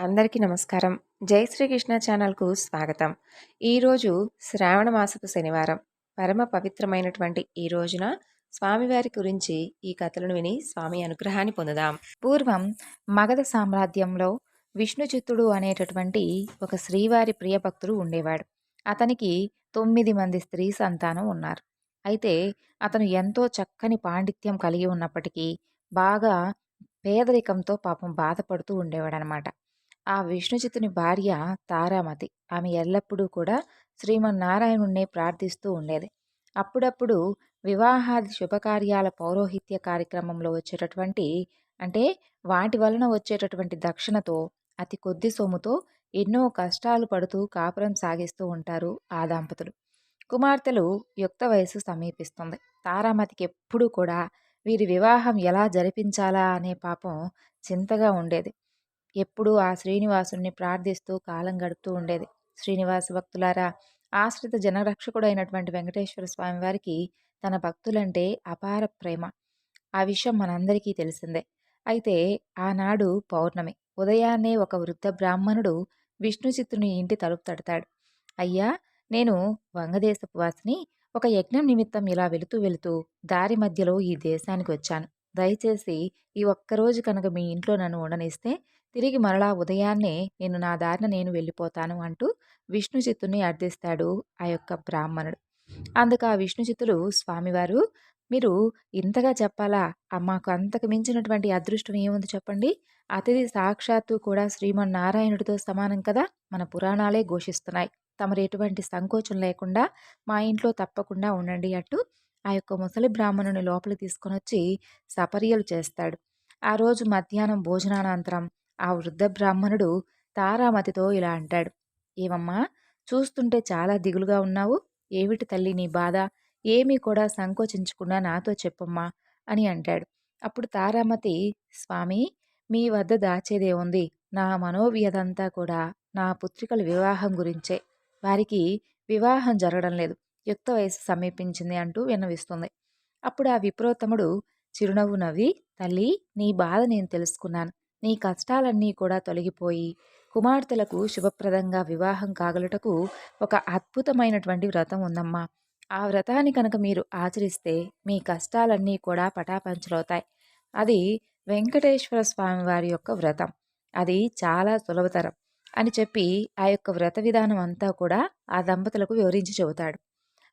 అందరికీ నమస్కారం. జై శ్రీకృష్ణ ఛానల్కు స్వాగతం. ఈరోజు శ్రావణ మాసపు శనివారం. పరమ పవిత్రమైనటువంటి ఈ రోజున స్వామివారి గురించి ఈ కథలను విని స్వామి అనుగ్రహాన్ని పొందుదాం. పూర్వం మగధ సామ్రాజ్యంలో విష్ణుచిత్తుడు అనేటటువంటి ఒక శ్రీవారి ప్రియభక్తుడు ఉండేవాడు. అతనికి తొమ్మిది మంది స్త్రీ సంతానం ఉన్నారు. అయితే అతను ఎంతో చక్కని పాండిత్యం కలిగి ఉన్నప్పటికీ బాగా పేదరికంతో పాపం బాధపడుతూ ఉండేవాడనమాట. ఆ విష్ణుచితుని భార్య తారామతి ఆమె ఎల్లప్పుడూ కూడా శ్రీమన్నారాయణుణ్ణి ప్రార్థిస్తూ ఉండేది. అప్పుడప్పుడు వివాహాది శుభకార్యాల పౌరోహిత్య కార్యక్రమంలో వచ్చేటటువంటి అంటే వాటి వలన వచ్చేటటువంటి దక్షిణతో అతి కొద్ది సొమ్ముతో ఎన్నో కష్టాలు పడుతూ కాపురం సాగిస్తూ ఉంటారు ఆ దంపతులు. కుమార్తెలు యుక్త వయసు సమీపిస్తుంది. తారామతికి ఎప్పుడూ కూడా వీరి వివాహం ఎలా జరిపించాలా అనే పాపం చింతగా ఉండేది. ఎప్పుడూ ఆ శ్రీనివాసుని ప్రార్థిస్తూ కాలం గడుపుతూ ఉండేది. శ్రీనివాస భక్తులారా ఆశ్రిత జనరక్షకుడైనటువంటి వెంకటేశ్వర స్వామి వారికి తన భక్తులంటే అపార ప్రేమ. ఆ విషయం మనందరికీ తెలిసిందే. అయితే ఆనాడు పౌర్ణమి. ఉదయాన్నే ఒక వృద్ధ బ్రాహ్మణుడు విష్ణుచిత్తుని ఇంటి తలుపు తడతాడు. అయ్యా నేను వంగదేశపు వాసిని ఒక యజ్ఞం నిమిత్తం ఇలా వెళుతూ వెళుతూ దారి మధ్యలో ఈ దేశానికి వచ్చాను. దయచేసి ఈ ఒక్కరోజు కనుక మీ ఇంట్లో నన్ను ఉండనిస్తే తిరిగి మరలా ఉదయాన్నే నేను నా దారిన నేను వెళ్ళిపోతాను అంటూ విష్ణుచిత్తుని అర్థిస్తాడు ఆ యొక్క బ్రాహ్మణుడు. అందుకు ఆ విష్ణుచిత్తులు స్వామివారు మీరు ఇంతగా చెప్పాలా? మాకు అంతకు మించినటువంటి అదృష్టం ఏముంది చెప్పండి? అతిథి సాక్షాత్తు కూడా శ్రీమన్నారాయణుడితో సమానం కదా? మన పురాణాలే ఘోషిస్తున్నాయి. తమరు ఎటువంటి సంకోచం లేకుండా మా ఇంట్లో తప్పకుండా ఉండండి అంటూ ఆ యొక్క ముసలి బ్రాహ్మణుని లోపలి తీసుకొని వచ్చి సపర్యలు చేస్తాడు. ఆ రోజు మధ్యాహ్నం భోజనానంతరం ఆ వృద్ధ బ్రాహ్మణుడు తారామతితో ఇలా అంటాడు. ఏమమ్మా చూస్తుంటే చాలా దిగులుగా ఉన్నావు. ఏమిటి తల్లి నీ బాధ? ఏమీ కూడా సంకోచించకుండా నాతో చెప్పమ్మా అని అంటాడు. అప్పుడు తారామతి స్వామి మీ వద్ద దాచేదే ఉంది. నా మనోవ్యదంతా కూడా నా పుత్రికల వివాహం గురించే. వారికి వివాహం జరగడం లేదు. యుక్త వయసు సమీపించింది అంటూ విన్నవిస్తుంది. అప్పుడు ఆ విప్రోత్తముడు చిరునవ్వు నవ్వి తల్లి నీ బాధ నేను తెలుసుకున్నాను. నీ కష్టాలన్నీ కూడా తొలగిపోయి కుమార్తెలకు శుభప్రదంగా వివాహం కాగలటకు ఒక అద్భుతమైనటువంటి వ్రతం ఉందమ్మా. ఆ వ్రతాన్ని కనుక మీరు ఆచరిస్తే మీ కష్టాలన్నీ కూడా పటాపంచలవుతాయి. అది వెంకటేశ్వర స్వామి వారి యొక్క వ్రతం. అది చాలా సులభతరం అని చెప్పి ఆ యొక్క వ్రత విధానం అంతా కూడా ఆ దంపతులకు వివరించి చెబుతాడు.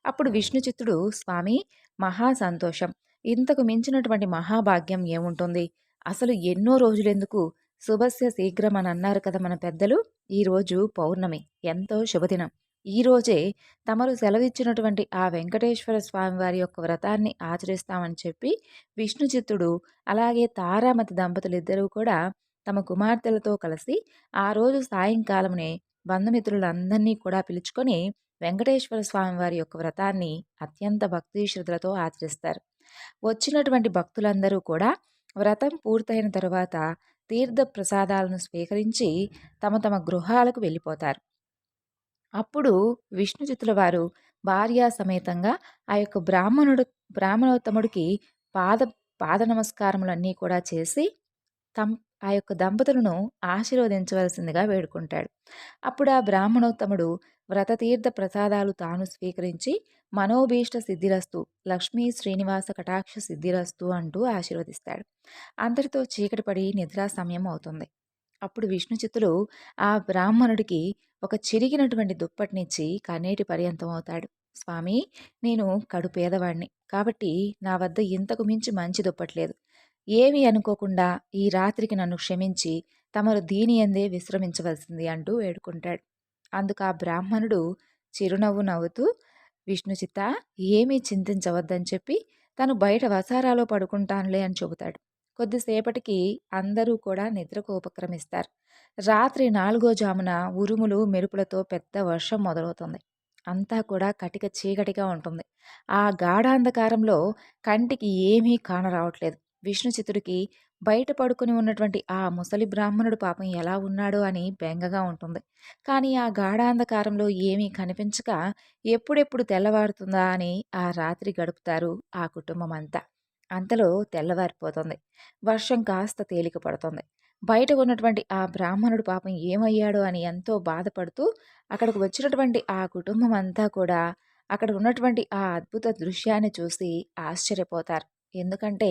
అప్పుడు విష్ణుచిత్తుడు స్వామి మహా సంతోషం. ఇంతకు మించినటువంటి మహాభాగ్యం ఏముంటుంది? అసలు ఎన్నో రోజులెందుకు శుభస్య శీఘ్రం అని అన్నారు కదా మన పెద్దలు. ఈరోజు పౌర్ణమి. ఎంతో శుభదినం. ఈరోజే తమరు సెలవిచ్చినటువంటి ఆ వెంకటేశ్వర స్వామి వారి యొక్క వ్రతాన్ని ఆచరిస్తామని చెప్పి విష్ణుచిత్తుడు అలాగే తారామతి దంపతులిద్దరూ కూడా తమ కుమార్తెలతో కలిసి ఆ రోజు సాయంకాలమునే బంధుమిత్రులందరినీ కూడా పిలుచుకొని వెంకటేశ్వర స్వామి వారి యొక్క వ్రతాన్ని అత్యంత భక్తి శ్రద్ధలతో ఆచరిస్తారు. వచ్చినటువంటి భక్తులందరూ కూడా వ్రతం పూర్తయిన తరువాత తీర్థ ప్రసాదాలను స్వీకరించి తమ తమ గృహాలకు వెళ్ళిపోతారు. అప్పుడు విష్ణుచితుల వారు భార్యా సమేతంగా ఆ యొక్క బ్రాహ్మణుడు బ్రాహ్మణోత్తముడికి పాద పాద నమస్కారములన్నీ కూడా చేసి తమ్ ఆ యొక్క దంపతులను ఆశీర్వదించవలసిందిగా వేడుకుంటాడు. అప్పుడు ఆ బ్రాహ్మణోత్తముడు వ్రతతీర్థ ప్రసాదాలు తాను స్వీకరించి మనోభీష్ట సిద్ధిరస్తు లక్ష్మీ శ్రీనివాస కటాక్ష సిద్ధిరస్తు అంటూ ఆశీర్వదిస్తాడు. అందరితో చీకటి పడి నిద్రా సమయం అవుతుంది. అప్పుడు విష్ణుచిత్తులు ఆ బ్రాహ్మణుడికి ఒక చిరిగినటువంటి దుప్పటినిచ్చి కన్నీటి పర్యంతం అవుతాడు. స్వామి నేను కడు పేదవాణ్ణి. కాబట్టి నా వద్ద ఇంతకు మించి మంచి దుప్పట్లేదు. ఏమీ అనుకోకుండా ఈ రాత్రికి నన్ను క్షమించి తమరు దీని ఎందే విశ్రమించవలసింది అంటూ వేడుకుంటాడు. అందుకు ఆ బ్రాహ్మణుడు చిరునవ్వు నవ్వుతూ విష్ణుచిత ఏమీ చింతించవద్దని చెప్పి తను బయట వసారాలో పడుకుంటానులే అని చెబుతాడు. కొద్దిసేపటికి అందరూ కూడా నిద్రకు ఉపక్రమిస్తారు. రాత్రి నాలుగో జామున ఉరుములు మెరుపులతో పెద్ద వర్షం మొదలవుతుంది. అంతా కూడా కటిక చీకటిగా ఉంటుంది. ఆ గాఢాంధకారంలో కంటికి ఏమీ కానరావట్లేదు. విష్ణుచితుడికి బయట పడుకుని ఉన్నటువంటి ఆ ముసలి బ్రాహ్మణుడు పాపం ఎలా ఉన్నాడో అని బెంగగా ఉంటుంది. కానీ ఆ గాఢాంధకారంలో ఏమీ కనిపించక ఎప్పుడెప్పుడు తెల్లవారుతుందా అని ఆ రాత్రి గడుపుతారు ఆ కుటుంబం అంతా అంతలో తెల్లవారిపోతుంది. వర్షం కాస్త తేలిక పడుతుంది. బయట ఉన్నటువంటి ఆ బ్రాహ్మణుడు పాపం ఏమయ్యాడో అని ఎంతో బాధపడుతూ అక్కడికి వచ్చినటువంటి ఆ కుటుంబం అంతా కూడా అక్కడ ఉన్నటువంటి ఆ అద్భుత దృశ్యాన్ని చూసి ఆశ్చర్యపోతారు. ఎందుకంటే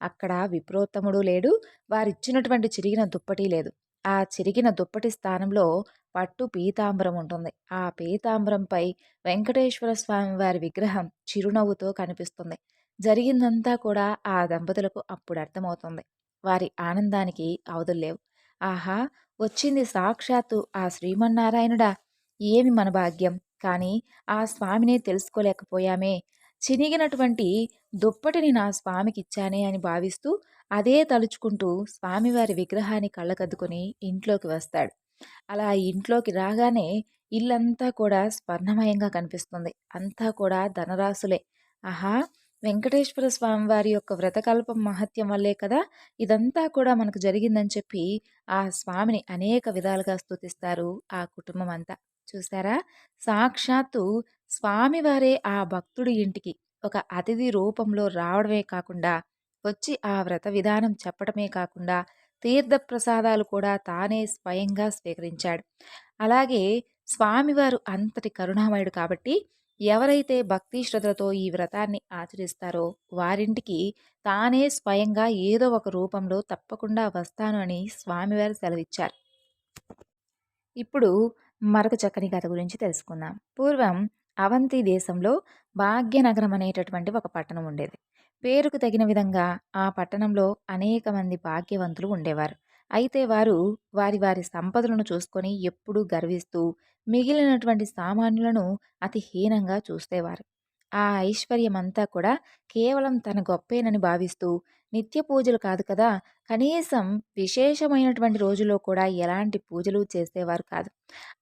అక్కడ విప్రోత్తముడు లేడు వారిచ్చినటువంటి చిరిగిన దుప్పటి లేదు. ఆ చిరిగిన దుప్పటి స్థానంలో పట్టు పీతాంబరం ఉంటుంది. ఆ పీతాంబరంపై వెంకటేశ్వర స్వామి వారి విగ్రహం చిరునవ్వుతో కనిపిస్తుంది. జరిగిందంతా కూడా ఆ దంపతులకు అప్పుడు అర్థమవుతుంది. వారి ఆనందానికి అవధుల్లేవు ఆహా వచ్చింది సాక్షాత్తు ఆ శ్రీమన్నారాయణుడా. ఏమి మన భాగ్యం? కానీ ఆ స్వామిని తెలుసుకోలేకపోయామే. చినిగినటువంటి దుప్పటిని నా స్వామికి ఇచ్చానే అని భావిస్తూ అదే తలుచుకుంటూ స్వామివారి విగ్రహాన్ని కళ్ళకద్దుకొని ఇంట్లోకి వస్తాడు. అలా ఇంట్లోకి రాగానే ఇల్లంతా కూడా స్వర్ణమయంగా కనిపిస్తుంది. అంతా కూడా ధనరాశులే. ఆహా! వెంకటేశ్వర స్వామి వారి యొక్క వ్రతకల్పం మహత్యం వల్లే కదా ఇదంతా కూడా మనకు జరిగిందని చెప్పి ఆ స్వామిని అనేక విధాలుగా స్తుతిస్తారు ఆ కుటుంబం అంతా చూసారా సాక్షాత్తు స్వామివారే ఆ భక్తుడి ఇంటికి ఒక అతిథి రూపంలో రావడమే కాకుండా వచ్చి ఆ వ్రత విధానం చెప్పడమే కాకుండా తీర్థ ప్రసాదాలు కూడా తానే స్వయంగా స్వీకరించాడు. అలాగే స్వామివారు అంతటి కరుణామయుడు కాబట్టి ఎవరైతే భక్తి శ్రద్ధలతో ఈ వ్రతాన్ని ఆచరిస్తారో వారింటికి తానే స్వయంగా ఏదో ఒక రూపంలో తప్పకుండా వస్తాను అని స్వామివారు సెలవిచ్చారు. ఇప్పుడు మరొక చక్కని కథ గురించి తెలుసుకుందాం. పూర్వం అవంతి దేశంలో భాగ్యనగరం అనేటటువంటి ఒక పట్టణం ఉండేది. పేరుకు తగిన విధంగా ఆ పట్టణంలో అనేక మంది భాగ్యవంతులు ఉండేవారు. అయితే వారు వారి వారి సంపదలను చూసుకొని ఎప్పుడూ గర్విస్తూ మిగిలినటువంటి సామాన్యులను అతి హీనంగా చూసేవారు ఆ ఐశ్వర్యమంతా కూడా కేవలం తన గొప్పేనని భావిస్తూ నిత్య పూజలు కాదు కదా! కనీసం విశేషమైనటువంటి రోజుల్లో కూడా ఎలాంటి పూజలు చేసేవారు కాదు.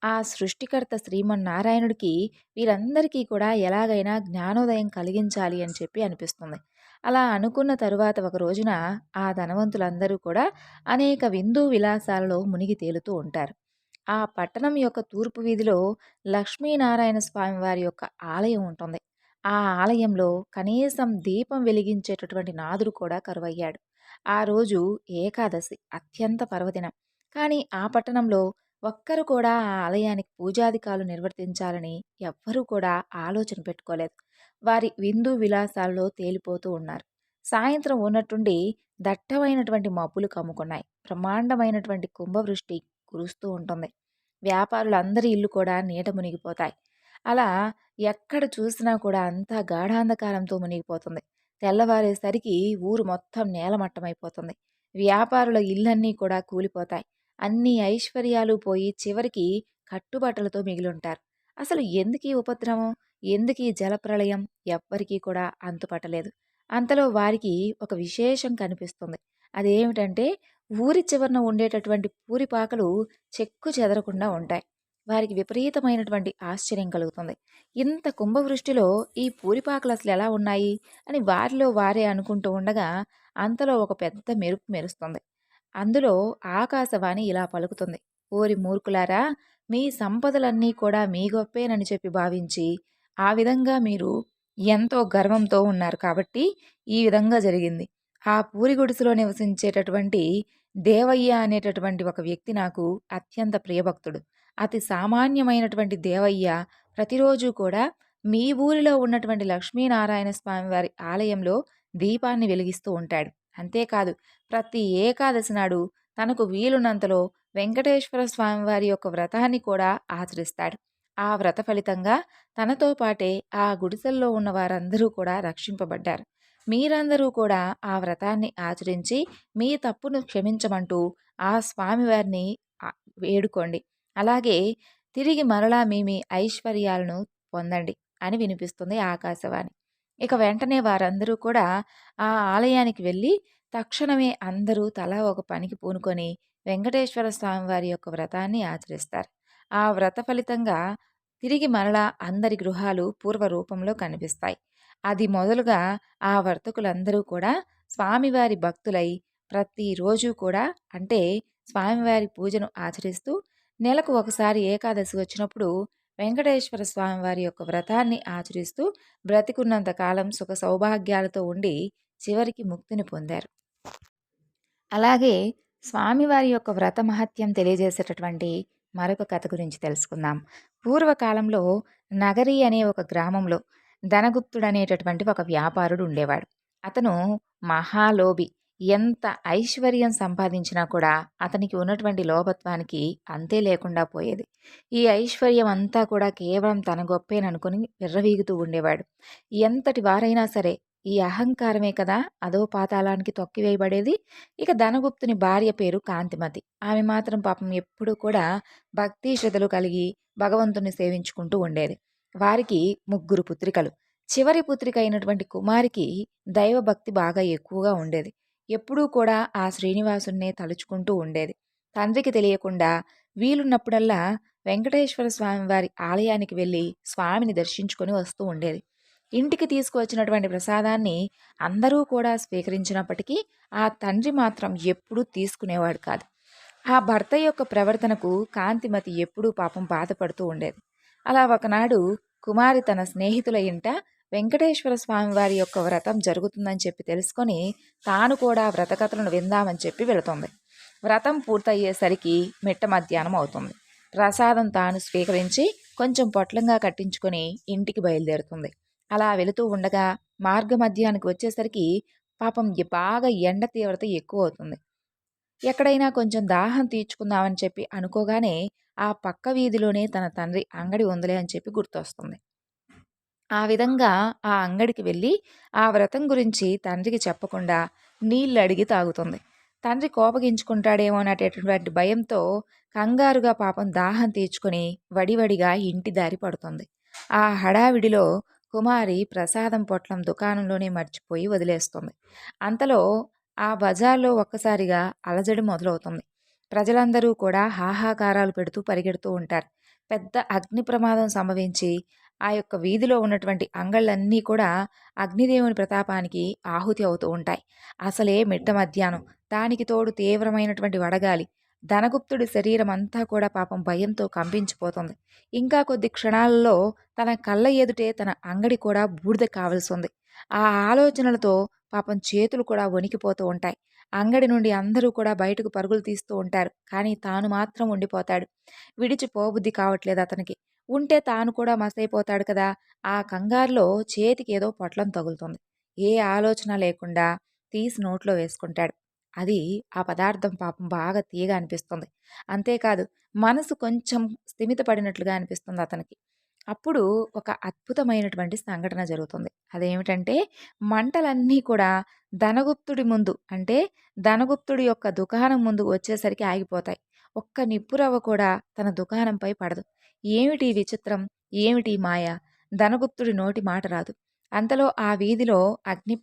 ఆ సృష్టికర్త శ్రీమన్నారాయణుడికి వీరందరికీ కూడా ఎలాగైనా జ్ఞానోదయం కలిగించాలి అని చెప్పి అనిపిస్తుంది. అలా అనుకున్న తరువాత ఒక రోజున ఆ ధనవంతులందరూ కూడా అనేక విందు విలాసాలలో మునిగి తేలుతూ ఉంటారు. ఆ పట్టణం యొక్క తూర్పు వీధిలో లక్ష్మీనారాయణ స్వామి వారి యొక్క ఆలయం ఉంటుంది. ఆ ఆలయంలో కనీసం దీపం వెలిగించేటటువంటి నాదుడు కూడా కరువయ్యాడు. ఆ రోజు ఏకాదశి అత్యంత పర్వదినం. కానీ ఆ పట్టణంలో ఒక్కరు కూడా ఆ ఆలయానికి పూజాధికాలు నిర్వర్తించాలని ఎవ్వరూ కూడా ఆలోచన పెట్టుకోలేదు. వారి విందు విలాసాల్లో తేలిపోతూ ఉన్నారు. సాయంత్రం ఉన్నట్టుండి దట్టమైనటువంటి మబ్బులు కమ్ముకున్నాయి. బ్రహ్మాండమైనటువంటి కుంభవృష్టి కురుస్తూ ఉంటుంది. వ్యాపారులందరి ఇల్లు కూడా నీట మునిగిపోతాయి. అలా ఎక్కడ చూసినా కూడా అంతా గాఢాంధకారంతో మునిగిపోతుంది. తెల్లవారేసరికి ఊరు మొత్తం నేలమట్టమైపోతుంది. వ్యాపారుల ఇళ్ళన్నీ కూడా కూలిపోతాయి. అన్ని ఐశ్వర్యాలు పోయి చివరికి కట్టుబట్టలతో మిగిలుంటారు. అసలు ఎందుకు ఉపద్రవం? ఎందుకీ జలప్రళయం ఎవ్వరికీ కూడా అంతుపట్టలేదు. అంతలో వారికి ఒక విశేషం కనిపిస్తుంది. అదేమిటంటే ఊరి చివరన ఉండేటటువంటి పూరిపాకలు చెక్కు చెదరకుండా ఉంటాయి. వారికి విపరీతమైనటువంటి ఆశ్చర్యం కలుగుతుంది. ఇంత కుంభవృష్టిలో ఈ పూరిపాకలు అసలు ఎలా ఉన్నాయి? అని వారిలో వారే అనుకుంటూ ఉండగా అంతలో ఒక పెద్ద మెరుపు మెరుస్తుంది. అందులో ఆకాశవాణి ఇలా పలుకుతుంది. ఓరి మూర్ఖులారా మీ సంపదలన్నీ కూడా మీ గొప్పేనని చెప్పి భావించి ఆ విధంగా మీరు ఎంతో గర్వంతో ఉన్నారు కాబట్టి ఈ విధంగా జరిగింది. ఆ పూరి గుడిసెలో నివసించేటటువంటి దేవయ్య అనేటటువంటి ఒక వ్యక్తి నాకు అత్యంత ప్రియభక్తుడు. అతి సామాన్యమైనటువంటి దేవయ్య ప్రతిరోజు కూడా మీ ఊరిలో ఉన్నటువంటి లక్ష్మీనారాయణ స్వామి వారి ఆలయంలో దీపాన్ని వెలిగిస్తూ ఉంటాడు. అంతేకాదు ప్రతి ఏకాదశి నాడు తనకు వీలున్నంతలో వెంకటేశ్వర స్వామి వారి యొక్క వ్రతాన్ని కూడా ఆచరిస్తాడు. ఆ వ్రత ఫలితంగా తనతో పాటే ఆ గుడిసెల్లో ఉన్న వారందరూ కూడా రక్షింపబడ్డారు. మీరందరూ కూడా ఆ వ్రతాన్ని ఆచరించి మీ తప్పును క్షమించమంటూ ఆ స్వామివారిని వేడుకోండి. అలాగే తిరిగి మరలా మీ మీ ఐశ్వర్యాలను పొందండి అని వినిపిస్తుంది ఆకాశవాణి. ఇక వెంటనే వారందరూ కూడా ఆ ఆలయానికి వెళ్ళి తక్షణమే అందరూ తలా ఒక పనికి పూనుకొని వెంకటేశ్వర స్వామి వారి యొక్క వ్రతాన్ని ఆచరిస్తారు. ఆ వ్రత ఫలితంగా తిరిగి మరలా అందరి గృహాలు పూర్వ రూపంలో కనిపిస్తాయి. అది మొదలుగా ఆ వర్తకులందరూ కూడా స్వామివారి భక్తులై ప్రతిరోజు కూడా అంటే స్వామివారి పూజను ఆచరిస్తూ నెలకు ఒకసారి ఏకాదశి వచ్చినప్పుడు వెంకటేశ్వర స్వామివారి యొక్క వ్రతాన్ని ఆచరిస్తూ బ్రతికున్నంత కాలం సుఖ సౌభాగ్యాలతో ఉండి చివరికి ముక్తిని పొందారు. అలాగే స్వామివారి యొక్క వ్రత మహత్యం తెలియజేసేటటువంటి మరొక కథ గురించి తెలుసుకుందాం. పూర్వకాలంలో నగరి అనే ఒక గ్రామంలో ధనగుప్తుడు అనేటటువంటి ఒక వ్యాపారుడు ఉండేవాడు. అతను మహాలోభి. ఎంత ఐశ్వర్యం సంపాదించినా కూడా అతనికి ఉన్నటువంటి లోభత్వానికి అంతే లేకుండా పోయేది. ఈ ఐశ్వర్యం అంతా కూడా కేవలం తన గొప్పేననుకుని విర్రవీగుతూ ఉండేవాడు. ఎంతటి వారైనా సరే ఈ అహంకారమే కదా అదో పాతాళానికి తొక్కివేయబడేది. ఇక ధనగుప్తుని భార్య పేరు కాంతిమతి. ఆమె మాత్రం పాపం ఎప్పుడూ కూడా భక్తి శ్రద్ధలు కలిగి భగవంతుని సేవించుకుంటూ ఉండేది. వారికి ముగ్గురు పుత్రికలు. చివరి పుత్రిక అయినటువంటి కుమారికి దైవభక్తి బాగా ఎక్కువగా ఉండేది. ఎప్పుడూ కూడా ఆ శ్రీనివాసున్నే తలుచుకుంటూ ఉండేది. తండ్రికి తెలియకుండా వీలున్నప్పుడల్లా వెంకటేశ్వర స్వామి వారి ఆలయానికి వెళ్ళి స్వామిని దర్శించుకొని వస్తూ ఉండేది. ఇంటికి తీసుకువచ్చినటువంటి ప్రసాదాన్ని అందరూ కూడా స్వీకరించినప్పటికీ ఆ తండ్రి మాత్రం ఎప్పుడూ తీసుకునేవాడు కాదు. ఆ భర్త యొక్క ప్రవర్తనకు కాంతిమతి ఎప్పుడూ పాపం బాధపడుతూ ఉండేది. అలా ఒకనాడు కుమారి తన స్నేహితుల ఇంట వెంకటేశ్వర స్వామి వారి యొక్క వ్రతం జరుగుతుందని చెప్పి తెలుసుకొని తాను కూడా వ్రతకథలను విందామని చెప్పి వెళుతుంది. వ్రతం పూర్తయ్యేసరికి మిట్ట మధ్యాహ్నం అవుతుంది. ప్రసాదం తాను స్వీకరించి కొంచెం పొట్లంగా కట్టించుకొని ఇంటికి బయలుదేరుతుంది. అలా వెళుతూ ఉండగా మార్గ మధ్యానికి వచ్చేసరికి పాపం బాగా ఎండ తీవ్రత ఎక్కువ అవుతుంది. ఎక్కడైనా కొంచెం దాహం తీర్చుకుందామని చెప్పి అనుకోగానే ఆ పక్క వీధిలోనే తన తండ్రి అంగడి ఉందిలే అని చెప్పి గుర్తొస్తుంది. ఆ విధంగా ఆ అంగడికి వెళ్ళి ఆ వ్రతం గురించి తండ్రికి చెప్పకుండా నీళ్ళు అడిగి తాగుతుంది. తండ్రి కోపగించుకుంటాడేమో అనేటటువంటి భయంతో కంగారుగా పాపం దాహం తీర్చుకొని వడివడిగా ఇంటి దారి పడుతుంది. ఆ హడావిడిలో కుమారి ప్రసాదం పొట్లం దుకాణంలోనే మర్చిపోయి వదిలేస్తుంది. అంతలో ఆ బజార్లో ఒక్కసారిగా అలజడి మొదలవుతుంది. ప్రజలందరూ కూడా హాహాకారాలు పెడుతూ పరిగెడుతూ ఉంటారు. పెద్ద అగ్ని ప్రమాదం సంభవించి ఆ యొక్క వీధిలో ఉన్నటువంటి అంగళ్ళన్నీ కూడా అగ్నిదేవుని ప్రతాపానికి ఆహుతి అవుతూ ఉంటాయి. అసలే మిట్ట మధ్యాహ్నం. దానికి తోడు తీవ్రమైనటువంటి వడగాలి. ధనగుప్తుడి శరీరం అంతా కూడా పాపం భయంతో కంపించిపోతుంది. ఇంకా కొద్ది క్షణాల్లో తన కళ్ళ ఎదుటే తన అంగడి కూడా బూడిద కావలసి ఉంది. ఆ ఆలోచనలతో పాపం చేతులు కూడా వణికిపోతూ ఉంటాయి. అంగడి నుండి అందరూ కూడా బయటకు పరుగులు తీస్తూ ఉంటారు. కానీ తాను మాత్రం ఉండిపోతాడు. విడిచిపోబుద్ధి కావట్లేదు అతనికి. ఉంటే తాను కూడా మసైపోతాడు కదా! ఆ కంగారులో చేతికి ఏదో పొట్లం తగులుతుంది. ఏ ఆలోచన లేకుండా తీసి నోట్లో వేసుకుంటాడు. అది ఆ పదార్థం పాపం బాగా తీయగా అనిపిస్తుంది. అంతేకాదు మనసు కొంచెం స్థిమితపడినట్లుగా అనిపిస్తుంది అతనికి. అప్పుడు ఒక అద్భుతమైనటువంటి సంఘటన జరుగుతుంది. అదేమిటంటే మంటలన్నీ కూడా ధనగుప్తుడి ముందు అంటే ధనగుప్తుడి యొక్క దుకాణం ముందు వచ్చేసరికి ఆగిపోతాయి. ఒక్క నిప్పురవ్వ కూడా తన దుకాణంపై పడదు. ఏమిటి విచిత్రం? ఏమిటి మాయ? ధనగుప్తుడి నోటి మాట రాదు. అంతలో ఆ వీధిలో అగ్ని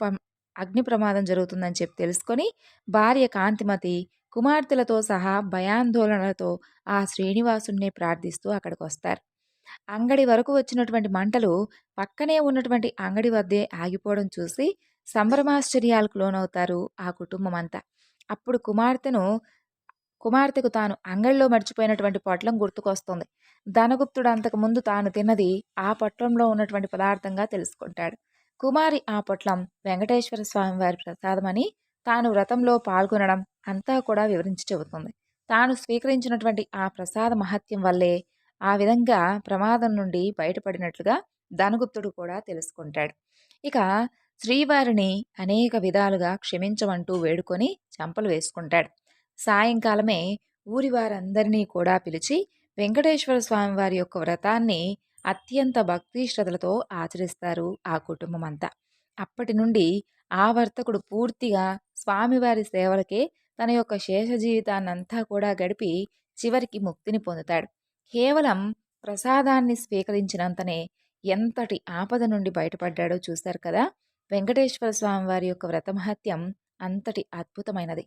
అగ్ని ప్రమాదం జరుగుతుందని చెప్పి తెలుసుకొని భార్య కాంతిమతి కుమార్తెలతో సహా భయాందోళనలతో ఆ శ్రీనివాసుణ్ణి ప్రార్థిస్తూ అక్కడికి వస్తారు అంగడి వరకు వచ్చినటువంటి మంటలు పక్కనే ఉన్నటువంటి అంగడి వద్దే ఆగిపోవడం చూసి సంభ్రమాశ్చర్యాలకు లోనవుతారు ఆ కుటుంబం అంతా. అప్పుడు కుమార్తెను కుమార్తెకు తాను అంగడిలో మర్చిపోయినటువంటి పొట్లం గుర్తుకొస్తుంది. ధనగుప్తుడు అంతకుముందు తాను తిన్నది ఆ పొట్లంలో ఉన్నటువంటి పదార్థంగా తెలుసుకుంటాడు. కుమారి ఆ పొట్లం వెంకటేశ్వర స్వామి వారి ప్రసాదమని తాను వ్రతంలో పాల్గొనడం అంతా కూడా వివరించి చెబుతుంది. తాను స్వీకరించినటువంటి ఆ ప్రసాద మహత్యం వల్లే ఆ విధంగా ప్రమాదం నుండి బయటపడినట్లుగా ధనగుప్తుడు కూడా తెలుసుకుంటాడు. ఇక శ్రీవారిని అనేక విధాలుగా క్షమించమంటూ వేడుకొని చంపలు వేసుకుంటాడు. సాయంకాలమే ఊరి వారందరినీ కూడా పిలిచి వెంకటేశ్వర స్వామి వారి యొక్క వ్రతాన్ని అత్యంత భక్తి శ్రద్ధలతో ఆచరిస్తారు ఆ కుటుంబం అంతా అప్పటి నుండి ఆ వర్తకుడు పూర్తిగా స్వామివారి సేవలకే తన యొక్క శేష జీవితాన్నంతా కూడా గడిపి చివరికి ముక్తిని పొందుతాడు. కేవలం ప్రసాదాన్ని స్వీకరించినంతనే ఎంతటి ఆపద నుండి బయటపడ్డాడో చూశారు కదా? వెంకటేశ్వర స్వామి వారి యొక్క వ్రతమహత్యం అంతటి అద్భుతమైనది.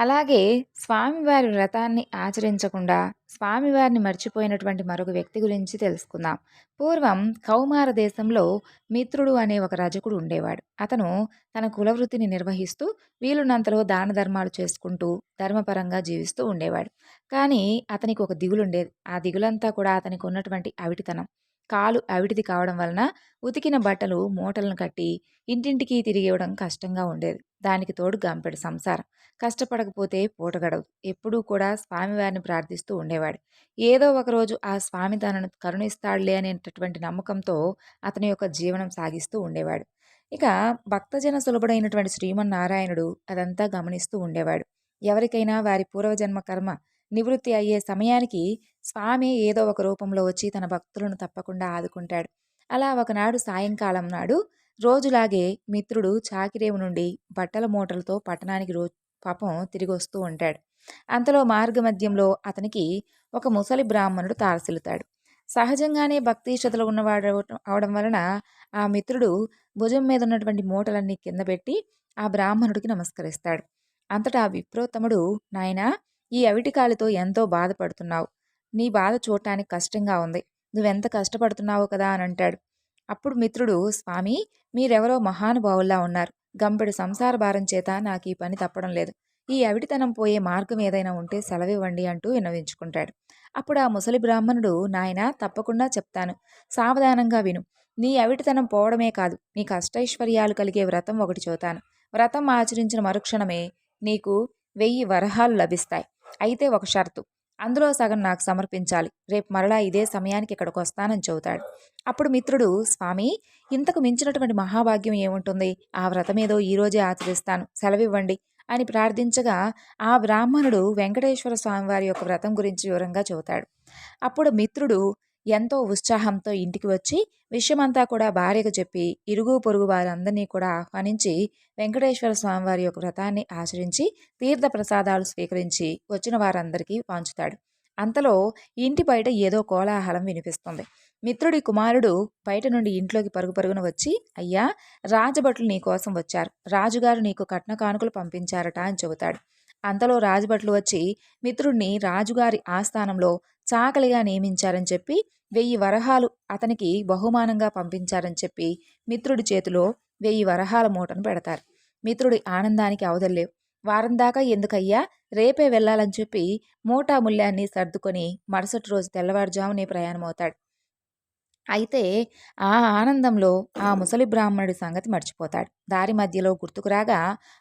అలాగే స్వామివారి వ్రతాన్ని ఆచరించకుండా స్వామివారిని మర్చిపోయినటువంటి మరొక వ్యక్తి గురించి తెలుసుకుందాం. పూర్వం కౌమార దేశంలో మిత్రుడు అనే ఒక రజకుడు ఉండేవాడు. అతను తన కులవృత్తిని నిర్వహిస్తూ వీలున్నంతలో దాన ధర్మాలు చేసుకుంటూ ధర్మపరంగా జీవిస్తూ ఉండేవాడు. కానీ అతనికి ఒక దిగులుండేది. ఆ దిగులంతా కూడా అతనికి ఉన్నటువంటి అవిటితనం. కాలు అవిటిది కావడం వలన ఉతికిన బట్టలు మూటలను కట్టి ఇంటింటికి తిరిగి ఇవ్వడం కష్టంగా ఉండేది. దానికి తోడు గంపెడు సంసారం. కష్టపడకపోతే పూట గడవదు ఎప్పుడూ కూడా స్వామివారిని ప్రార్థిస్తూ ఉండేవాడు. ఏదో ఒకరోజు ఆ స్వామి తనను కరుణిస్తాడులే అనేటటువంటి నమ్మకంతో అతని యొక్క జీవనం సాగిస్తూ ఉండేవాడు. ఇక భక్తజన సులభుడైనటువంటి శ్రీమన్నారాయణుడు అదంతా గమనిస్తూ ఉండేవాడు. ఎవరికైనా వారి పూర్వజన్మ కర్మ నివృత్తి అయ్యే సమయానికి స్వామి ఏదో ఒక రూపంలో వచ్చి తన భక్తులను తప్పకుండా ఆదుకుంటాడు. అలా ఒకనాడు సాయంకాలం నాడు రోజులాగే మిత్రుడు చాకిరేవు నుండి బట్టల మూటలతో పట్టణానికి రో పాపం తిరిగి వస్తూ ఉంటాడు. అంతలో మార్గమధ్యంలో అతనికి ఒక ముసలి బ్రాహ్మణుడు తారసిల్లుతాడు. సహజంగానే భక్తి శ్రతలు ఉన్నవాడు అవడం వలన ఆ మిత్రుడు భుజం మీద ఉన్నటువంటి మూటలన్నీ కింద పెట్టి ఆ బ్రాహ్మణుడికి నమస్కరిస్తాడు. అంతటా విప్రోత్తముడు నాయనా ఈ అవిటికాలితో ఎంతో బాధపడుతున్నావు. నీ బాధ చూడటానికి కష్టంగా ఉంది. నువ్వెంత కష్టపడుతున్నావు కదా అని అంటాడు. అప్పుడు మిత్రుడు స్వామి మీరెవరో మహానుభావుల్లా ఉన్నారు. గంపెడు సంసార భారం చేత నాకు ఈ పని తప్పడం లేదు. ఈ అవిటితనం పోయే మార్గం ఏదైనా ఉంటే సెలవివ్వండి అంటూ విన్నవించుకుంటాడు. అప్పుడు ఆ ముసలి బ్రాహ్మణుడు నాయన తప్పకుండా చెప్తాను. సావధానంగా విను. నీ అవిటితనం పోవడమే కాదు. నీ కష్టైశ్వర్యాలు కలిగే వ్రతం ఒకటి చూతాను. వ్రతం ఆచరించిన మరుక్షణమే నీకు వెయ్యి వరహాలు లభిస్తాయి. అయితే ఒక షరతు. అందులో సగం నాకు సమర్పించాలి. రేపు మరలా ఇదే సమయానికి ఇక్కడికి వస్తానని చెబుతాడు. అప్పుడు మిత్రుడు స్వామి ఇంతకు మించినటువంటి మహాభాగ్యం ఏముంటుంది? ఆ వ్రతమేదో ఈరోజే ఆచరిస్తాను. సెలవివ్వండి అని ప్రార్థించగా ఆ బ్రాహ్మణుడు వెంకటేశ్వర స్వామివారి యొక్క వ్రతం గురించి వివరంగా చెబుతాడు. అప్పుడు మిత్రుడు ఎంతో ఉత్సాహంతో ఇంటికి వచ్చి విషయమంతా కూడా భార్యకు చెప్పి ఇరుగు పొరుగు వారందరినీ కూడా ఆహ్వానించి వెంకటేశ్వర స్వామివారి యొక్క వ్రతాన్ని ఆచరించి తీర్థ ప్రసాదాలు స్వీకరించి వచ్చిన వారందరికీ పంచుతాడు. అంతలో ఇంటి బయట ఏదో కోలాహలం వినిపిస్తుంది. మిత్రుడి కుమారుడు బయట నుండి ఇంట్లోకి పరుగు పరుగున వచ్చి అయ్యా రాజభటులు నీ కోసం వచ్చారు. రాజుగారు నీకు కట్న కానుకలు పంపించారట అని చెబుతాడు. అంతలో రాజభట్లు వచ్చి మిత్రుడిని రాజుగారి ఆస్థానంలో చాకలిగా నియమించారని చెప్పి వెయ్యి వరహాలు అతనికి బహుమానంగా పంపించారని చెప్పి మిత్రుడి చేతిలో వెయ్యి వరహాల మూటను పెడతారు. మిత్రుడి ఆనందానికి అవదల్లేవు వారం దాకా ఎందుకయ్యా? రేపే వెళ్ళాలని చెప్పి మూటా మూల్యాన్ని సర్దుకొని మరుసటి రోజు తెల్లవారుజామునే ప్రయాణమవుతాడు. అయితే ఆ ఆనందంలో ఆ ముసలి బ్రాహ్మణుడి సంగతి మర్చిపోతాడు. దారి మధ్యలో గుర్తుకురాగా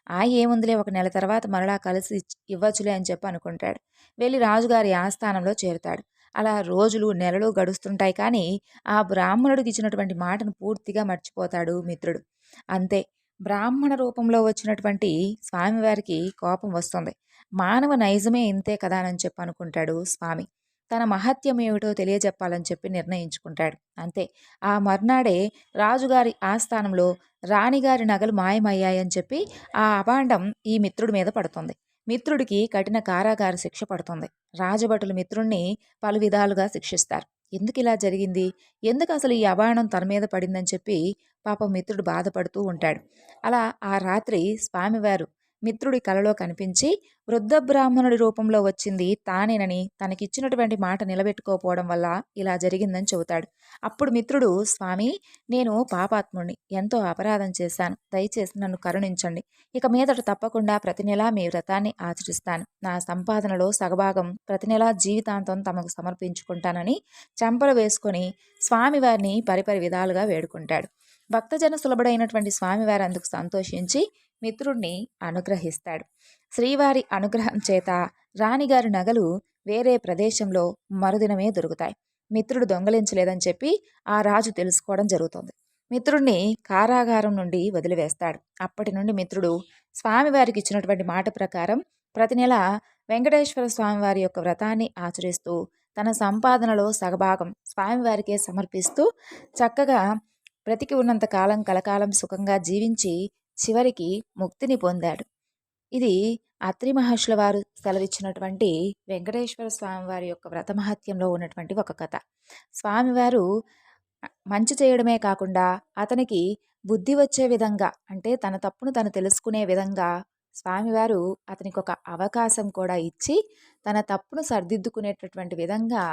ఆ ఏముందిలే ఒక నెల తర్వాత మరలా కలిసి ఇవ్వచ్చులే అని చెప్పి అనుకుంటాడు. వెళ్ళి రాజుగారి ఆస్థానంలో చేరుతాడు. అలా రోజులు నెలలు గడుస్తుంటాయి కానీ ఆ బ్రాహ్మణుడికి ఇచ్చినటువంటి మాటను పూర్తిగా మర్చిపోతాడు మిత్రుడు. అంతే బ్రాహ్మణ రూపంలో వచ్చినటువంటి స్వామివారికి కోపం వస్తుంది. మానవ నైజమే ఇంతే కదా అని చెప్పి అనుకుంటాడు స్వామి. తన మహత్యం ఏమిటో తెలియజెప్పాలని చెప్పి నిర్ణయించుకుంటాడు. అంతే. ఆ మర్నాడే రాజుగారి ఆస్థానంలో రాణిగారి నగలు మాయమయ్యాయని చెప్పి ఆ అభాండం ఈ మిత్రుడి మీద పడుతుంది. మిత్రుడికి కఠిన కారాగార శిక్ష పడుతుంది. రాజభటులు మిత్రుణ్ణి పలు విధాలుగా శిక్షిస్తారు. ఎందుకు ఇలా జరిగింది? ఎందుకు అసలు ఈ అబాణం తన మీద పడిందని చెప్పి పాపం మిత్రుడు బాధపడుతూ ఉంటాడు. అలా ఆ రాత్రి స్వామివారు మిత్రుడి కలలో కనిపించి వృద్ధ బ్రాహ్మణుడి రూపంలో వచ్చింది తానేనని తనకిచ్చినటువంటి మాట నిలబెట్టుకోపోవడం వల్ల ఇలా జరిగిందని చెబుతాడు. అప్పుడు మిత్రుడు స్వామి నేను పాపాత్ముడిని. ఎంతో అపరాధం చేశాను. దయచేసి నన్ను కరుణించండి. ఇక మీదట తప్పకుండా ప్రతి నెలా మీ వ్రతాన్ని ఆచరిస్తాను. నా సంపాదనలో సగభాగం ప్రతి నెలా జీవితాంతం తమకు సమర్పించుకుంటానని చెంపలు వేసుకొని స్వామివారిని పరిపరి విధాలుగా వేడుకుంటాడు. భక్తజన సులభుడైనటువంటి స్వామివారు అందుకు సంతోషించి మిత్రుణ్ణి అనుగ్రహిస్తాడు. శ్రీవారి అనుగ్రహం చేత రాణిగారి నగలు వేరే ప్రదేశంలో మరుదినమే దొరుకుతాయి. మిత్రుడు దొంగలించలేదని చెప్పి ఆ రాజు తెలుసుకోవడం జరుగుతుంది. మిత్రుడిని కారాగారం నుండి వదిలివేస్తాడు. అప్పటి నుండి మిత్రుడు స్వామివారికి ఇచ్చినటువంటి మాట ప్రకారం ప్రతి నెల వెంకటేశ్వర స్వామివారి యొక్క వ్రతాన్ని ఆచరిస్తూ తన సంపాదనలో సగభాగం స్వామివారికే సమర్పిస్తూ చక్కగా బ్రతికి ఉన్నంత కాలం కలకాలం సుఖంగా జీవించి చివరికి ముక్తిని పొందాడు. ఇది అత్రి మహర్షుల వారు సెలవిచ్చినటువంటి వెంకటేశ్వర స్వామివారి యొక్క వ్రతమహత్యంలో ఉన్నటువంటి ఒక కథ. స్వామివారు మంచి చేయడమే కాకుండా అతనికి బుద్ధి వచ్చే విధంగా అంటే తన తప్పును తను తెలుసుకునే విధంగా స్వామివారు అతనికి ఒక అవకాశం కూడా ఇచ్చి తన తప్పును సరిదిద్దుకునేటటువంటి విధంగా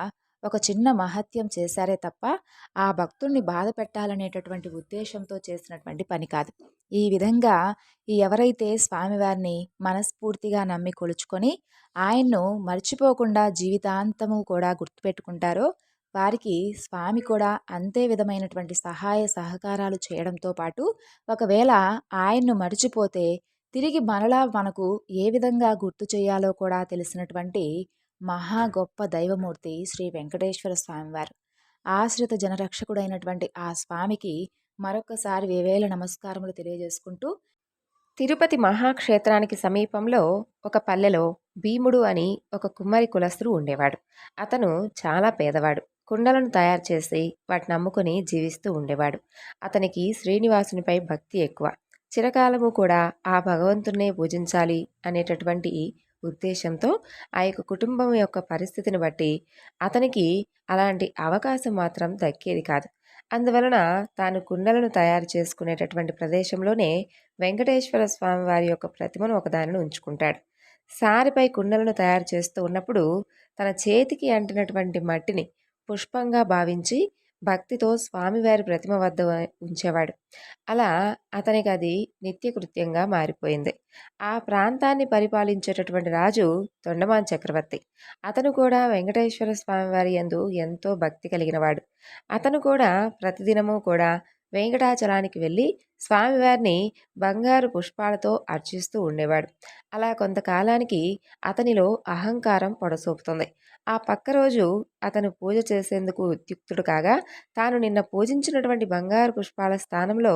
ఒక చిన్న మహత్యం చేశారే తప్ప ఆ భక్తుణ్ణి బాధ పెట్టాలనేటటువంటి ఉద్దేశంతో చేసినటువంటి పని కాదు. ఈ విధంగా ఎవరైతే స్వామివారిని మనస్ఫూర్తిగా నమ్మి కొలుచుకొని ఆయన్ను మర్చిపోకుండా జీవితాంతము కూడా గుర్తుపెట్టుకుంటారో వారికి స్వామి కూడా అంతే విధమైనటువంటి సహాయ సహకారాలు చేయడంతో పాటు ఒకవేళ ఆయన్ను మర్చిపోతే తిరిగి మనలా మనకు ఏ విధంగా గుర్తు చేయాలో కూడా తెలిసినటువంటి మహా గొప్ప దైవమూర్తి శ్రీ వెంకటేశ్వర స్వామివారు. ఆశ్రిత జనరక్షకుడైనటువంటి ఆ స్వామికి మరొకసారి వేవేల నమస్కారములు తెలియజేసుకుంటూ తిరుపతి మహాక్షేత్రానికి సమీపంలో ఒక పల్లెలో భీముడు అని ఒక కుమ్మరి కులస్తుడు ఉండేవాడు. అతను చాలా పేదవాడు. కుండలను తయారు చేసి వాటిని అమ్ముకుని జీవిస్తూ ఉండేవాడు. అతనికి శ్రీనివాసునిపై భక్తి ఎక్కువ. చిరకాలము కూడా ఆ భగవంతున్నే పూజించాలి అనేటటువంటి ఉద్దేశంతో ఆ యొక్క కుటుంబం యొక్క పరిస్థితిని బట్టి అతనికి అలాంటి అవకాశం మాత్రం దక్కేది కాదు. అందువలన తాను కుండలను తయారు చేసుకునేటటువంటి ప్రదేశంలోనే వెంకటేశ్వర స్వామి వారి యొక్క ప్రతిమను ఒకదానిని ఉంచుకుంటాడు. సారిపై కుండలను తయారు చేస్తూ ఉన్నప్పుడు తన చేతికి అంటినటువంటి మట్టిని పుష్పంగా భావించి భక్తితో స్వామివారి ప్రతిమ వద్ద ఉంచేవాడు. అలా అతనికి అది నిత్యకృత్యంగా మారిపోయింది. ఆ ప్రాంతాన్ని పరిపాలించేటటువంటి రాజు తొండమాన్ చక్రవర్తి. అతను కూడా వెంకటేశ్వర స్వామివారి యందు ఎంతో భక్తి కలిగినవాడు. అతను కూడా ప్రతిదినము కూడా వెంకటాచలానికి వెళ్ళి స్వామివారిని బంగారు పుష్పాలతో అర్చిస్తూ ఉండేవాడు. అలా కొంతకాలానికి అతనిలో అహంకారం పొడసూపుతుంది. ఆ పక్క రోజు అతను పూజ చేసేందుకు ఉద్యుక్తుడు కాగా తాను నిన్న పూజించినటువంటి బంగారు పుష్పాల స్థానంలో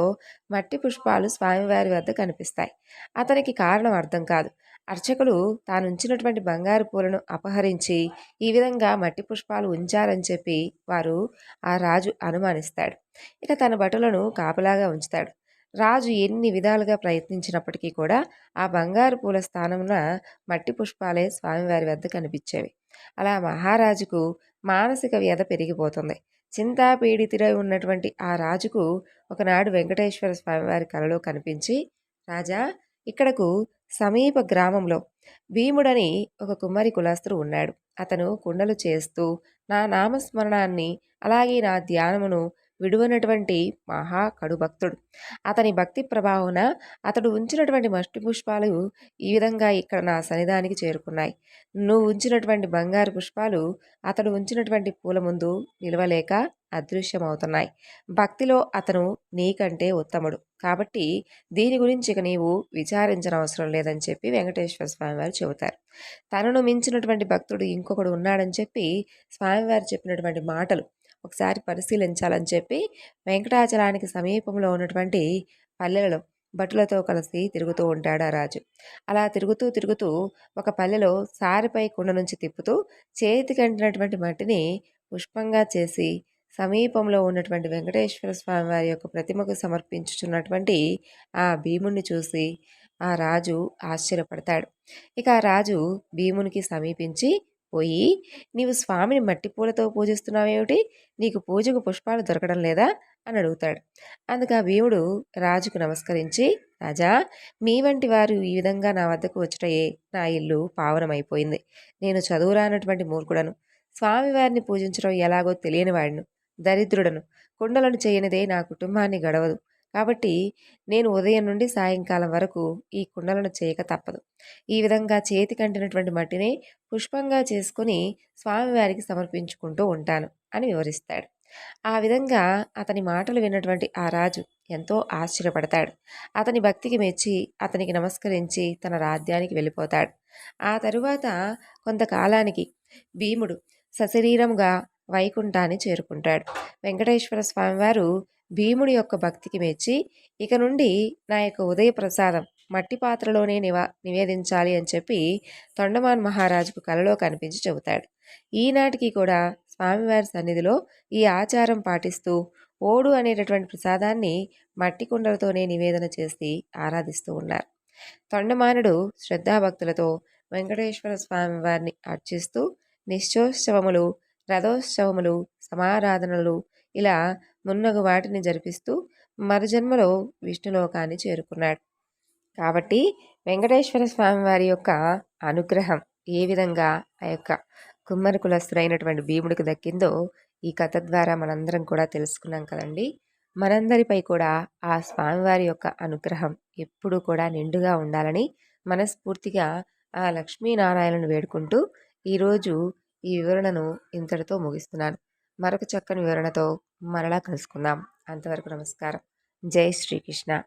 మట్టి పుష్పాలు స్వామివారి వద్ద కనిపిస్తాయి. అతనికి కారణం అర్థం కాదు. అర్చకులు తాను ఉంచినటువంటి బంగారు పూలను అపహరించి ఈ విధంగా మట్టి పుష్పాలు ఉంచారని చెప్పి వారు ఆ రాజు అనుమానిస్తాడు. ఇక తన భటులను కాపలాగా ఉంచుతాడు. రాజు ఎన్ని విధాలుగా ప్రయత్నించినప్పటికీ కూడా ఆ బంగారు పూల స్థానంలో మట్టి పుష్పాలే స్వామివారి వద్ద కనిపించేవి. అలా మహారాజుకు మానసిక వ్యధ పెరిగిపోతుంది. చింతాపీడితిరై ఉన్నటువంటి ఆ రాజుకు ఒకనాడు వెంకటేశ్వర స్వామివారి కలలో కనిపించి రాజా ఇక్కడకు సమీప గ్రామంలో భీముడని ఒక కుమ్మరి కులస్తుడు ఉన్నాడు. అతను కుండలు చేస్తూ నా నామస్మరణాన్ని అలాగే నా ధ్యానమును విడువనటువంటి మహా కడుభక్తుడు అతని భక్తి ప్రభావన అతడు ఉంచినటువంటి మష్టి పుష్పాలు ఈ విధంగా ఇక్కడ నా సన్నిధానికి చేరుకున్నాయి. నువ్వు ఉంచినటువంటి బంగారు పుష్పాలు అతడు ఉంచినటువంటి పూల ముందు నిలవలేక అదృశ్యమవుతున్నాయి. భక్తిలో అతను నీకంటే ఉత్తముడు. కాబట్టి దీని గురించి ఇక నీవు విచారించిన అవసరం లేదని చెప్పి వెంకటేశ్వర స్వామివారు చెబుతారు. తనను మించినటువంటి భక్తుడు ఇంకొకడు ఉన్నాడని చెప్పి స్వామివారు చెప్పినటువంటి మాటలు ఒకసారి పరిశీలించాలని చెప్పి వెంకటాచలానికి సమీపంలో ఉన్నటువంటి పల్లెలలో భటులతో కలిసి తిరుగుతూ ఉంటాడు ఆ రాజు. అలా తిరుగుతూ తిరుగుతూ ఒక పల్లెలో సారిపై కుండ నుంచి తిప్పుతూ చేతి కంటినటువంటి మట్టిని పుష్పంగా చేసి సమీపంలో ఉన్నటువంటి వెంకటేశ్వర స్వామి వారి యొక్క ప్రతిమకు సమర్పించుచున్నటువంటి ఆ భీముణ్ణి చూసి ఆ రాజు ఆశ్చర్యపడతాడు. ఇక ఆ రాజు భీమునికి సమీపించి పోయి నీవు స్వామిని మట్టి పూలతో పూజిస్తున్నావేమిటి? నీకు పూజకు పుష్పాలు దొరకడం లేదా అని అడుగుతాడు. అందుకు ఆ భీముడు రాజుకు నమస్కరించి రాజా మీ వంటి వారు ఈ విధంగా నా వద్దకు వచ్చటయే నా ఇల్లు పావనమైపోయింది నేను చదువురానటువంటి మూర్ఖుడను. స్వామివారిని పూజించడం ఎలాగో తెలియని వాడిను. దరిద్రుడను. కుండలను చేయనిదే నా కుటుంబాన్ని గడవదు. కాబట్టి నేను ఉదయం నుండి సాయంకాలం వరకు ఈ కుండలను చేయక తప్పదు. ఈ విధంగా చేతి కంటినటువంటి మట్టిని పుష్పంగా చేసుకుని స్వామివారికి సమర్పించుకుంటూ ఉంటాను అని వివరిస్తాడు. ఆ విధంగా అతని మాటలు విన్నటువంటి ఆ రాజు ఎంతో ఆశ్చర్యపడతాడు. అతని భక్తికి మెచ్చి అతనికి నమస్కరించి తన రాజ్యానికి వెళ్ళిపోతాడు. ఆ తరువాత కొంతకాలానికి భీముడు సశరీరంగా వైకుంఠాన్ని చేరుకుంటాడు. వెంకటేశ్వర స్వామివారు భీముడి యొక్క భక్తికి మెచ్చి ఇక నుండి నా యొక్క ఉదయ ప్రసాదం మట్టి పాత్రలోనే నివా నివేదించాలి అని చెప్పి తొండమాన్ మహారాజుకు కలలో కనిపించి చెబుతాడు. ఈనాటికి కూడా స్వామివారి సన్నిధిలో ఈ ఆచారం పాటిస్తూ ఓడు అనేటటువంటి ప్రసాదాన్ని మట్టి కుండలతోనే నివేదన చేసి ఆరాధిస్తూ ఉన్నారు. తొండమానుడు శ్రద్ధాభక్తులతో వెంకటేశ్వర స్వామి వారిని అర్చిస్తూ నిశ్చోత్సవములు రథోత్సవములు సమారాధనలు ఇలా మున్నగు వాటిని జరిపిస్తూ మరుజన్మలో విష్ణులోకాన్ని చేరుకున్నాడు. కాబట్టి వెంకటేశ్వర స్వామి వారి యొక్క అనుగ్రహం ఏ విధంగా ఆ యొక్క కుమ్మరి కులస్తుడైనటువంటి భీముడికి దక్కిందో ఈ కథ ద్వారా మనందరం కూడా తెలుసుకున్నాం కదండి. మనందరిపై కూడా ఆ స్వామివారి యొక్క అనుగ్రహం ఎప్పుడూ కూడా నిండుగా ఉండాలని మనస్ఫూర్తిగా ఆ లక్ష్మీనారాయణను వేడుకుంటూ ఈరోజు ఈ వివరణను ఇంతటితో ముగిస్తున్నాను. మరొక చక్కని వివరణతో మరలా కలుసుకుందాం. అంతవరకు నమస్కారం. జై శ్రీకృష్ణ.